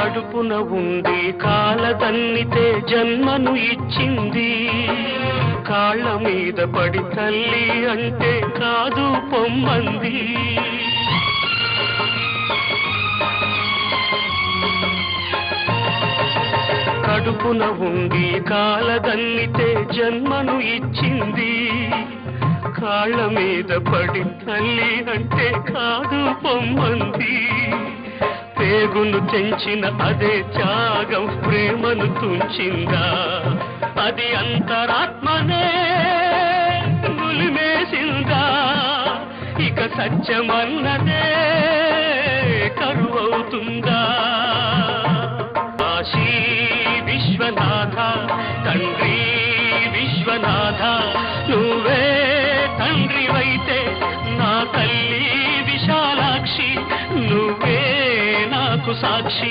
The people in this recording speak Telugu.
అడుపున ఉంది కాల కాలదన్నితే జన్మను ఇచ్చింది. కాళ్ళ మీద పడి తల్లి అంటే కాదు పొమ్మంది. కడుపున ఉండి కాలదన్నితే జన్మను ఇచ్చింది. కాళ్ళ మీద పడి తల్లి అంటే కాదు పొమ్మంది. పేగును తెంచిన అదే త్యాగం ప్రేమను తుంచిందా? అది అంతరాత్మనే గులిమేసిందా? ఇక సత్యమన్నదే కరువవుతుందా? కాశీ విశ్వనాథ తండ్రి విశ్వనాథ సాక్షి